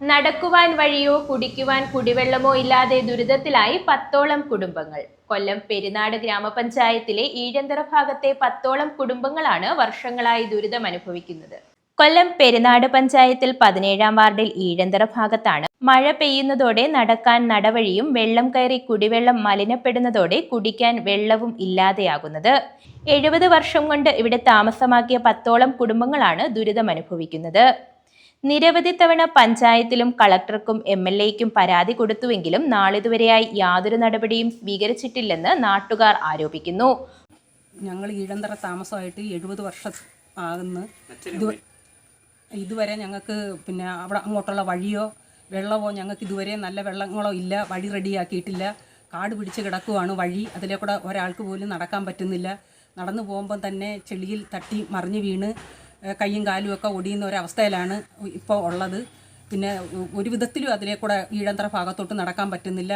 നടക്കുവാൻ വഴിയോ കുടിക്കുവാൻ കുടിവെള്ളമോ ഇല്ലാതെ ദുരിതത്തിലായി പത്തോളം കുടുംബങ്ങൾ. കൊല്ലം പെരിനാട് ഗ്രാമപഞ്ചായത്തിലെ ഈഴന്തറ ഭാഗത്തെ പത്തോളം കുടുംബങ്ങളാണ് വർഷങ്ങളായി ദുരിതം അനുഭവിക്കുന്നത്. കൊല്ലം പെരിനാട് പഞ്ചായത്തിൽ പതിനേഴാം വാർഡിൽ ഈഴന്തറ ഭാഗത്താണ്. മഴ പെയ്യുന്നതോടെ നടക്കാൻ നടവഴിയും വെള്ളം കയറി കുടിവെള്ളം മലിനപ്പെടുന്നതോടെ കുടിക്കാൻ വെള്ളവും ഇല്ലാതെയാകുന്നത്. എഴുപത് വർഷം കൊണ്ട് ഇവിടെ താമസമാക്കിയ പത്തോളം കുടുംബങ്ങളാണ് ദുരിതം അനുഭവിക്കുന്നത് നിരവധി തവണ പഞ്ചായത്തിലും കളക്ടർക്കും എം എൽ എക്കും പരാതി കൊടുത്തുവെങ്കിലും നാളിതുവരെയായി യാതൊരു നടപടിയും സ്വീകരിച്ചിട്ടില്ലെന്ന് നാട്ടുകാർ ആരോപിക്കുന്നു. ഞങ്ങൾ ഈഴന്തറ താമസമായിട്ട് എഴുപത് വർഷം ആകുന്നു. ഇതുവരെ ഞങ്ങൾക്ക് പിന്നെ അവിടെ അങ്ങോട്ടുള്ള വഴിയോ വെള്ളമോ ഞങ്ങൾക്ക് ഇതുവരെ നല്ല വെള്ളങ്ങളോ ഇല്ല വഴി റെഡിയാക്കിയിട്ടില്ല. കാട് പിടിച്ച് കിടക്കുവാണ് വഴി. അതിലെ കൂടെ ഒരാൾക്ക് പോലും നടക്കാൻ പറ്റുന്നില്ല. നടന്നു പോകുമ്പം തന്നെ ചെളിയിൽ തട്ടി മറിഞ്ഞു വീണ്. കൈയും കാലും ഒക്കെ ഒടിയുന്ന ഒരവസ്ഥയിലാണ് ഇപ്പോൾ ഉള്ളത്. പിന്നെ ഒരു വിധത്തിലും അതിലെ കൂടെ ഈഴന്തറ ഭാഗത്തോട്ട് നടക്കാൻ പറ്റുന്നില്ല.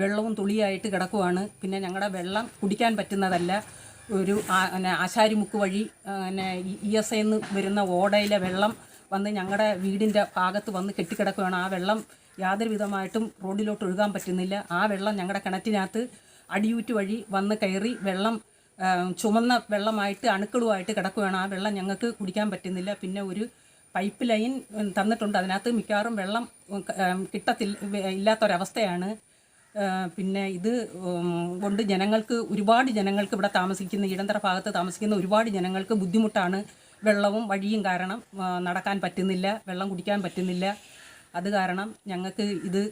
വെള്ളവും തുളിയായിട്ട് കിടക്കുവാണ്. പിന്നെ ഞങ്ങളുടെ വെള്ളം കുടിക്കാൻ പറ്റുന്നതല്ല. ഒരു ആശാരിമുക്ക് വഴി പിന്നെ ഇ എസ് എന്ന് വരുന്ന ഓടയിലെ വെള്ളം വന്ന് ഞങ്ങളുടെ വീടിന്റെ ഭാഗത്ത് വന്ന് കെട്ടിക്കിടക്കുകയാണ് ആ വെള്ളം യാതൊരു വിധമായിട്ടും റോഡിലോട്ട് ഒഴുകാൻ പറ്റുന്നില്ല. ആ വെള്ളം ഞങ്ങളുടെ കിണറ്റിനകത്ത് അടിയൂറ്റ് വഴി വന്ന് കയറി വെള്ളം ചുമന്ന വെള്ളമായിട്ട് അണുക്കളുമായിട്ട് കിടക്കുകയാണ്. ആ വെള്ളം ഞങ്ങൾക്ക് കുടിക്കാൻ പറ്റുന്നില്ല. പിന്നെ ഒരു പൈപ്പ് ലൈൻ തന്നിട്ടുണ്ട്. അതിനകത്ത് മിക്കവാറും വെള്ളം കിട്ടത്തില്ല ഇല്ലാത്തൊരവസ്ഥയാണ്. പിന്നെ ഇത് കൊണ്ട് ജനങ്ങൾക്ക് ഒരുപാട് ജനങ്ങൾക്ക് ഇവിടെ താമസിക്കുന്ന ഇടന്തര ഭാഗത്ത് താമസിക്കുന്ന ഒരുപാട് ജനങ്ങൾക്ക് ബുദ്ധിമുട്ടാണ് വെള്ളവും വഴിയും കാരണം നടക്കാൻ പറ്റുന്നില്ല വെള്ളം കുടിക്കാൻ പറ്റുന്നില്ല. അത് കാരണം ഞങ്ങൾക്ക് ഇത്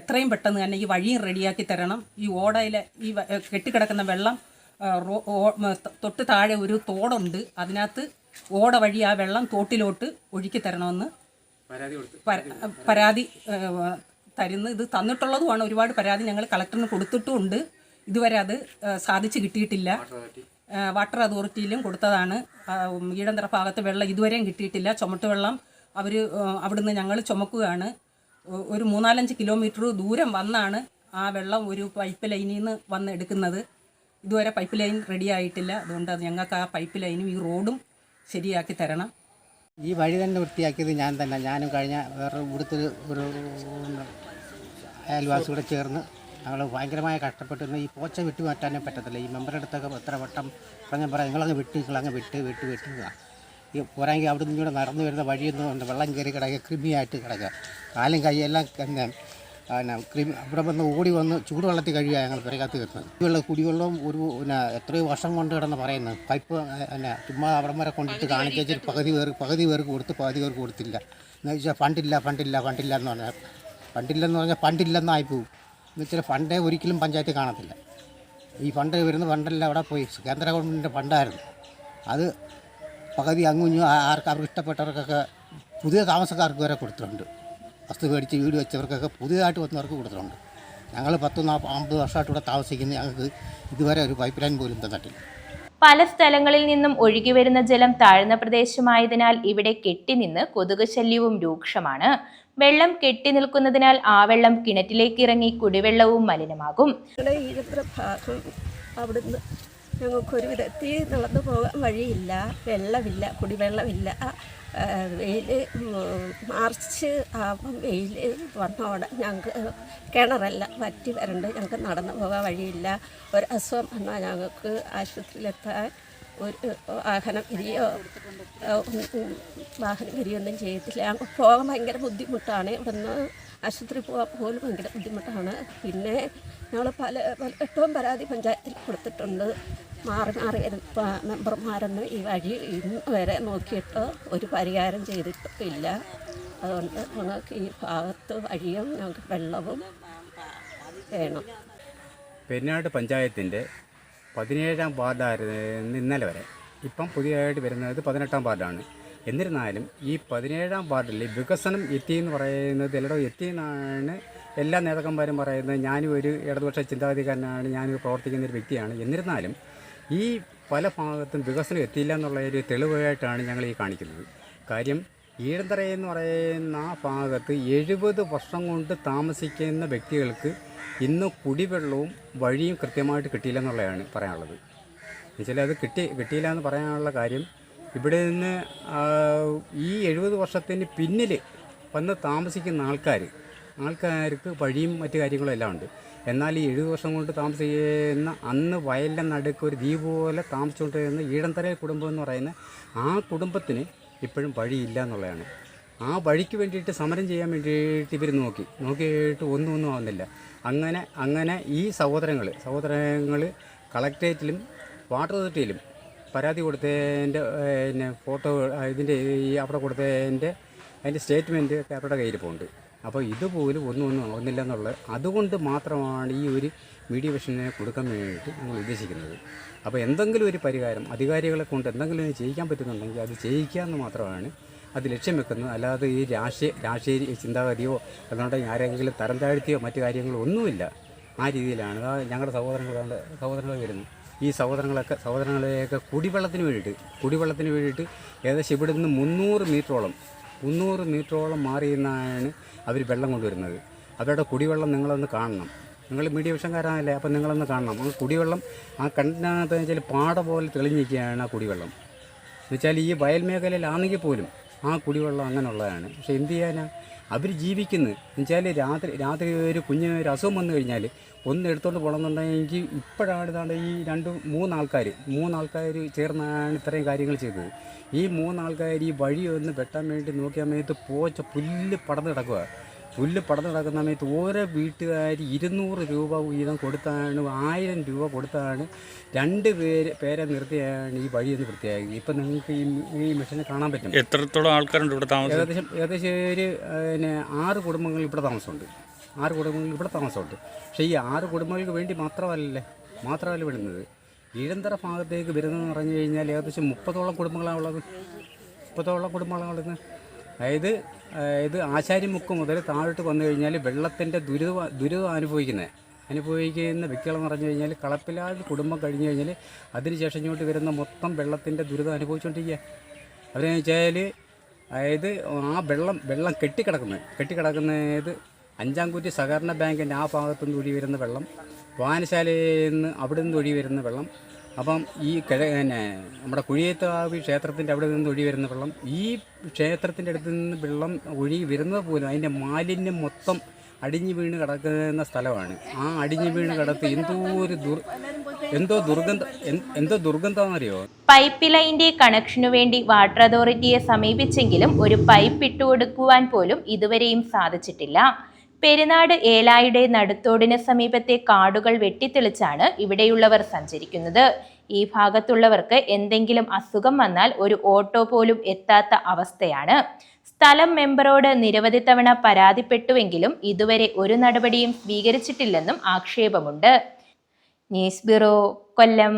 എത്രയും പെട്ടെന്ന് തന്നെ ഈ വഴിയും റെഡിയാക്കി തരണം. ഈ ഓടയിലെ ഈ കെട്ടിക്കിടക്കുന്ന വെള്ളം തൊട്ട് താഴെ ഒരു തോടുണ്ട്. അതിനകത്ത് ഓട വഴി ആ വെള്ളം തോട്ടിലോട്ട് ഒഴുക്കി തരണമെന്ന് പര- പരാതി തരുന്ന. ഇത് തന്നിട്ടുള്ളതുമാണ്. ഒരുപാട് പരാതി ഞങ്ങൾ കളക്ടറിന് കൊടുത്തിട്ടുമുണ്ട്. ഇതുവരെ അത് സാധിച്ചു കിട്ടിയിട്ടില്ല. വാട്ടർ അതോറിറ്റിയിലും കൊടുത്തതാണ്. ഈടന്തര ഭാഗത്ത് വെള്ളം ഇതുവരെയും കിട്ടിയിട്ടില്ല. ചുമട്ട് വെള്ളം അവർ അവിടുന്ന് ഞങ്ങൾ ചുമക്കുകയാണ്. ഒരു മൂന്നാലഞ്ച് കിലോമീറ്റർ ദൂരം വന്നാണ് ആ വെള്ളം ഒരു പൈപ്പ് ലൈനിൽ നിന്ന് വന്ന് എടുക്കുന്നത്. ഇതുവരെ പൈപ്പ് ലൈൻ റെഡി ആയിട്ടില്ല. അതുകൊണ്ട് അത് ഞങ്ങൾക്ക് ആ പൈപ്പ് ലൈനും ഈ റോഡും ശരിയാക്കി തരണം. ഈ വഴി തന്നെ വൃത്തിയാക്കിയത് ഞാൻ തന്നെ. ഞാനും കഴിഞ്ഞ വേറെ ഇവിടുത്തെ ഒരു ഒരു അയൽവാസി കൂടെ ചേർന്ന് ഞങ്ങൾ ഭയങ്കരമായ കഷ്ടപ്പെട്ടിരുന്നു ഈ പോച്ച വിട്ട് മാറ്റാനേ പറ്റത്തില്ല. ഈ മെമ്പറുടെ അടുത്തൊക്കെ എത്ര വട്ടം പറഞ്ഞാൽ പറയാം നിങ്ങളങ്ങ് വിട്ട് നിങ്ങളങ്ങ് വിട്ട് വിട്ട് വിട്ടുക ഈ പോരാങ്കിൽ അവിടെ നിന്ന് ഇവിടെ നടന്നു വരുന്ന വഴിയൊന്നും ഉണ്ട്. വെള്ളം കയറി കിടക്കുക കൃമിയായിട്ട് കിടക്കുക. കാലും കൈയെല്ലാം പിന്നെ ക്രിമി ഇവിടെ വന്ന് ഓടി വന്ന് ചൂടുവെള്ളത്തിൽ കഴിയുക ഞങ്ങൾ പെരകത്ത് കയറുന്നത്. കുടിവെള്ളം കുടിവെള്ളം ഒരു പിന്നെ എത്രയോ വർഷം കൊണ്ട് കിടന്ന് പറയുന്നത്. പൈപ്പ് പിന്നെ ചുമ്മാ അവിടം വരെ കൊണ്ടിട്ട് കാണിച്ചിട്ട് പകുതി പേർക്ക് പകുതി പേർക്ക് കൊടുത്ത് പകുതി പേർക്ക് കൊടുത്തില്ല. എന്ന് വെച്ചാൽ ഫണ്ടില്ല ഫണ്ടില്ല ഫണ്ടില്ല എന്ന് പറഞ്ഞാൽ ഫണ്ടില്ലെന്ന് പറഞ്ഞാൽ ഫണ്ടില്ലെന്നായി പോകും എന്ന് വെച്ചാൽ ഫണ്ടേ ഒരിക്കലും പഞ്ചായത്ത് കാണത്തില്ല. ഈ ഫണ്ട് വരുന്ന ഫണ്ടെല്ലാം അവിടെ പോയി. കേന്ദ്ര ഗവൺമെന്റിന്റെ ഫണ്ടായിരുന്നു. അത് പകുതി അങ്ങുഞ്ഞു ആർക്ക് അവർക്ക് ഇഷ്ടപ്പെട്ടവർക്കൊക്കെ പുതിയ താമസക്കാർക്ക് വരെ കൊടുത്തിട്ടുണ്ട്. വസ്തു മേടിച്ച് വീട് വെച്ചവർക്കൊക്കെ പുതിയതായിട്ട് വന്നവർക്ക് കൊടുത്തിട്ടുണ്ട് ഞങ്ങൾ പത്ത് നാൽപ്പത് അമ്പത് വർഷമായിട്ട് ഇവിടെ താമസിക്കുന്ന. ഞങ്ങൾക്ക് ഇതുവരെ ഒരു പൈപ്പ് ലൈൻ പോലും തന്നിട്ടില്ല. പല സ്ഥലങ്ങളിൽ നിന്നും ഒഴുകി വരുന്ന ജലം താഴ്ന്ന പ്രദേശമായതിനാൽ ഇവിടെ കെട്ടിനിന്ന് കൊതുക് ശല്യവും രൂക്ഷമാണ്. വെള്ളം കെട്ടി നിൽക്കുന്നതിനാൽ ആ വെള്ളം കിണറ്റിലേക്ക് ഇറങ്ങി കുടിവെള്ളവും മലിനമാകും. അവിടുന്ന് ഞങ്ങൾക്കൊരു വിധത്തിൽ നടന്നു പോകാൻ വഴിയില്ല. വെള്ളമില്ല കുടിവെള്ളമില്ല. വെയിൽ മാർച്ച് ആകുമ്പം വെയിൽ വന്നോടെ ഞങ്ങൾക്ക് കിണറല്ല വറ്റി വരണ്ട് ഞങ്ങൾക്ക് നടന്നു പോകാൻ വഴിയില്ല. ഒരു അസുഖം വന്നാൽ ഞങ്ങൾക്ക് ആശുപത്രിയിലെത്താൻ ഒരു വാഹനം ഇരിയോ വാഹനം ഇരിയൊന്നും ചെയ്യത്തില്ല ഞങ്ങൾക്ക് പോകാൻ ഭയങ്കര ബുദ്ധിമുട്ടാണ്. ഇവിടുന്ന് ആശുപത്രി പോകാൻ പോലും ഭയങ്കര ബുദ്ധിമുട്ടാണ്. പിന്നെ ഞങ്ങൾ പല പല ഏറ്റവും പരാതി പഞ്ചായത്തിൽ കൊടുത്തിട്ടുണ്ട്. മാറി മാറി മെമ്പർമാരൊന്നും ഈ വഴി ഇന്ന് വരെ നോക്കിയിട്ട് ഒരു പരിഹാരം ചെയ്തിട്ടില്ല. അതുകൊണ്ട് ഞങ്ങൾക്ക് ഈ ഭാഗത്ത് വഴിയും ഞങ്ങൾക്ക് വെള്ളവും വേണം. പെരിനാട് പഞ്ചായത്തിന്റെ പതിനേഴാം വാർഡായിരുന്നു ഇന്നലെ വരെ. ഇപ്പം പുതിയതായിട്ട് വരുന്നത് പതിനെട്ടാം വാർഡാണ്. എന്നിരുന്നാലും ഈ പതിനേഴാം വാർഡിൽ വികസനം എത്തി എന്ന് പറയുന്നത് എല്ലായിടവും എത്തി എന്നാണ് എല്ലാ നേതാക്കന്മാരും പറയുന്നത്. ഞാനും ഒരു ഇടതുപക്ഷ ചിന്താഗതിക്കാരനാണ് ഞാനൊരു പ്രവർത്തിക്കുന്ന ഒരു വ്യക്തിയാണ്. എന്നിരുന്നാലും ഈ പല ഭാഗത്തും വികസനം എത്തിയില്ല എന്നുള്ള ഒരു തെളിവായിട്ടാണ് ഞങ്ങൾ ഈ കാണിക്കുന്നത്. കാര്യം ഈഴന്തറ എന്ന് പറയുന്ന ആ ഭാഗത്ത് എഴുപത് വർഷം കൊണ്ട് താമസിക്കുന്ന വ്യക്തികൾക്ക് ഇന്ന് കുടിവെള്ളവും വഴിയും കൃത്യമായിട്ട് കിട്ടിയില്ല എന്നുള്ളതാണ് പറയാനുള്ളത്. എന്നുവെച്ചാൽ അത് കിട്ടി കിട്ടിയില്ല എന്ന് പറയാനുള്ള കാര്യം ഇവിടെ നിന്ന് ഈ എഴുപത് വർഷത്തിന് പിന്നിൽ വന്ന് താമസിക്കുന്ന ആൾക്കാർ ആൾക്കാർക്ക് വഴിയും മറ്റു കാര്യങ്ങളും എല്ലാം ഉണ്ട്. എന്നാൽ ഈ എഴുപത് വർഷം കൊണ്ട് താമസിക്കുന്ന അന്ന് വയലിന്റെ നടുക്ക് ഒരു ദ്വീപ് പോലെ താമസിച്ചുകൊണ്ടിരുന്ന ഈഴന്തര കുടുംബം എന്ന് പറയുന്ന ആ കുടുംബത്തിന് ഇപ്പോഴും വഴിയില്ല എന്നുള്ളതാണ്. ആ വഴിക്ക് വേണ്ടിയിട്ട് സമരം ചെയ്യാൻ വേണ്ടിയിട്ട് ഇവർ നോക്കി. നോക്കിയിട്ട് ഒന്നും ഒന്നും ആവുന്നില്ല. അങ്ങനെ അങ്ങനെ ഈ സഹോദരങ്ങൾ സഹോദരങ്ങൾ കളക്ട്രേറ്റിലും വാട്ടർ അതോറിറ്റിയിലും പരാതി കൊടുത്തതിന്റെ പിന്നെ ഫോട്ടോ ഇതിന്റെ ഈ അവിടെ കൊടുത്തതിന്റെ അതിന്റെ സ്റ്റേറ്റ്മെന്റ് അവരുടെ കയ്യിൽ പോകുന്നുണ്ട് അപ്പോൾ ഇതുപോലും ഒന്നും ഒന്നും എന്നുള്ളത് അതുകൊണ്ട് മാത്രമാണ് ഈ ഒരു മീഡിയ വിഷനെ കൊടുക്കാൻ വേണ്ടിയിട്ട് ഞങ്ങൾ ഉദ്ദേശിക്കുന്നത്. അപ്പോൾ എന്തെങ്കിലും ഒരു പരിഹാരം അധികാരികളെ കൊണ്ട് എന്തെങ്കിലും ചെയ്യിക്കാൻ പറ്റുന്നുണ്ടെങ്കിൽ അത് ചെയ്യിക്കുക എന്ന് മാത്രമാണ് അത് ലക്ഷ്യം വെക്കുന്നത്. അല്ലാതെ ഈ രാഷ്ട്രീയ രാഷ്ട്രീയ ചിന്താഗതിയോ അതുകൊണ്ടെങ്കിൽ ആരെങ്കിലും തരം താഴ്ത്തിയോ മറ്റു കാര്യങ്ങളോ ഒന്നുമില്ല. ആ രീതിയിലാണ്. ഞങ്ങളുടെ സഹോദരങ്ങളുടെ സഹോദരങ്ങൾ വരുന്നത് ഈ സഹോദരങ്ങളൊക്കെ സഹോദരങ്ങളെയൊക്കെ കുടിവെള്ളത്തിന് വേണ്ടിയിട്ട് കുടിവെള്ളത്തിന് വേണ്ടിയിട്ട് ഏകദേശം ഇവിടെ നിന്ന് മുന്നൂറ് മീറ്ററോളം മുന്നൂറ് മീറ്ററോളം മാറി നിന്നാണ് അവർ വെള്ളം കൊണ്ടുവരുന്നത്. അവരുടെ കുടിവെള്ളം നിങ്ങളൊന്ന് കാണണം. നിങ്ങൾ മീഡിയ വിഷംകാരാണല്ലേ അപ്പം നിങ്ങളൊന്ന് കാണണം. കുടിവെള്ളം ആ കണ്ടിനകത്ത് വെച്ചാൽ പാട പോലെ തെളിഞ്ഞിരിക്കുകയാണ് ആ കുടിവെള്ളം. എന്നുവെച്ചാൽ ഈ വയൽ മേഖലയിലാണെങ്കിൽ പോലും ആ കുടിവെള്ളം അങ്ങനെയുള്ളതാണ്. പക്ഷേ എന്ത് ചെയ്യാനാണ് അവർ ജീവിക്കുന്നു. എന്നുവെച്ചാൽ രാത്രി രാത്രി ഒരു കുഞ്ഞിന് ഒരു അസുഖം വന്നു കഴിഞ്ഞാൽ ഒന്ന് എടുത്തോണ്ട് പോകണമെന്നുണ്ടെങ്കിൽ ഇപ്പോഴാണ് ഇതാണ്ട് ഈ രണ്ട് മൂന്നാൾക്കാർ മൂന്നാൾക്കാർ ചേർന്നാണ് ഇത്രയും കാര്യങ്ങൾ ചെയ്തത്. ഈ മൂന്നാൾക്കാർ ഈ വഴി ഒന്ന് വെട്ടാൻ വേണ്ടി നോക്കിയ സമയത്ത് പോച്ച പുല്ല് പടന്ന് കിടക്കുക പുല്ല് പടന്ന് കിടക്കുന്ന സമയത്ത് ഓരോ വീട്ടുകാർ ഇരുന്നൂറ് രൂപ വീതം കൊടുത്താണ് ആയിരം രൂപ കൊടുത്താണ് രണ്ട് പേര് പേരെ നിർത്തിയാണ് ഈ വഴി ഒന്ന് വൃത്തിയാക്കി ഇപ്പം നിങ്ങൾക്ക് ഈ ഈ മെഷീനെ കാണാൻ പറ്റും. എത്രത്തോളം ആൾക്കാരുണ്ട് ഇവിടെ താമസം? ഏകദേശം ഏകദേശം ഒരു പിന്നെ ആറ് കുടുംബങ്ങൾ ഇവിടെ താമസമുണ്ട്. ആറ് കുടുംബങ്ങൾ ഇവിടെ താമസമുണ്ട്. പക്ഷേ ഈ ആറ് കുടുംബങ്ങൾക്ക് വേണ്ടി മാത്രമല്ലേ മാത്രമല്ല വിടുന്നത്? ഈഴന്തറ ഭാഗത്തേക്ക് വരുന്നതെന്ന് പറഞ്ഞു കഴിഞ്ഞാൽ ഏകദേശം മുപ്പതോളം കുടുംബങ്ങളാണ് ഉള്ളത്. മുപ്പതോളം കുടുംബങ്ങളാണ് ഉള്ളത്. അതായത് ഇത് ആശാരിമുക്ക് മുതൽ താഴോട്ട് വന്നു കഴിഞ്ഞാൽ വെള്ളത്തിന്റെ ദുരിത ദുരിതം അനുഭവിക്കുന്നത്. അനുഭവിക്കുന്ന വ്യക്തികളെന്ന് പറഞ്ഞു കഴിഞ്ഞാൽ കളപ്പിലാട് കുടുംബം കഴിഞ്ഞ് കഴിഞ്ഞാൽ അതിനുശേഷം ഇങ്ങോട്ട് വരുന്ന മൊത്തം വെള്ളത്തിന്റെ ദുരിതം അനുഭവിച്ചുകൊണ്ടിരിക്കുക. അവരെന്ന് വെച്ചാൽ അതായത് ആ വെള്ളം വെള്ളം കെട്ടിക്കിടക്കുന്നത് കെട്ടിക്കിടക്കുന്നത് അഞ്ചാംകുറ്റി സഹകരണ ബാങ്കിന്റെ ആ ഭാഗത്തു നിന്ന് ഒഴി വരുന്ന വെള്ളം വായനശാലയിൽ നിന്ന് അവിടെ നിന്ന് ഒഴി വരുന്ന വെള്ളം അപ്പം ഈ കിഴ പിന്നെ നമ്മുടെ കുഴിയേത്താവി ക്ഷേത്രത്തിന്റെ അവിടെ നിന്ന് ഒഴി വരുന്ന വെള്ളം ഈ ക്ഷേത്രത്തിന്റെ അടുത്ത് നിന്ന് വെള്ളം ഒഴുകി വരുന്നത് പോലും അതിന്റെ മാലിന്യം മൊത്തം അടിഞ്ഞു വീണ് കിടക്കുന്ന സ്ഥലമാണ്. ആ അടിഞ്ഞു വീണ് കിടത്ത് എന്തോ ഒരു ദുർ എന്തോ ദുർഗന്ധം എന്തോ ദുർഗന്ധമാണെന്നറിയോ പൈപ്പ് ലൈന്റെ കണക്ഷനു വേണ്ടി വാട്ടർ അതോറിറ്റിയെ സമീപിച്ചെങ്കിലും ഒരു പൈപ്പ് ഇട്ടുകൊടുക്കുവാൻ പോലും ഇതുവരെയും സാധിച്ചിട്ടില്ല. പെരുന്നാട് ഏലായുടെ നടുത്തോടിന് സമീപത്തെ കാടുകൾ വെട്ടിത്തെളിച്ചാണ് ഇവിടെയുള്ളവർ സഞ്ചരിക്കുന്നത്. ഈ ഭാഗത്തുള്ളവർക്ക് എന്തെങ്കിലും അസുഖം വന്നാൽ ഒരു ഓട്ടോ പോലും എത്താത്ത അവസ്ഥയാണ്. സ്ഥലം മെമ്പറോട് നിരവധി തവണ പരാതിപ്പെട്ടുവെങ്കിലും ഇതുവരെ ഒരു നടപടിയും സ്വീകരിച്ചിട്ടില്ലെന്നും ആക്ഷേപമുണ്ട്. News bureau Kollam.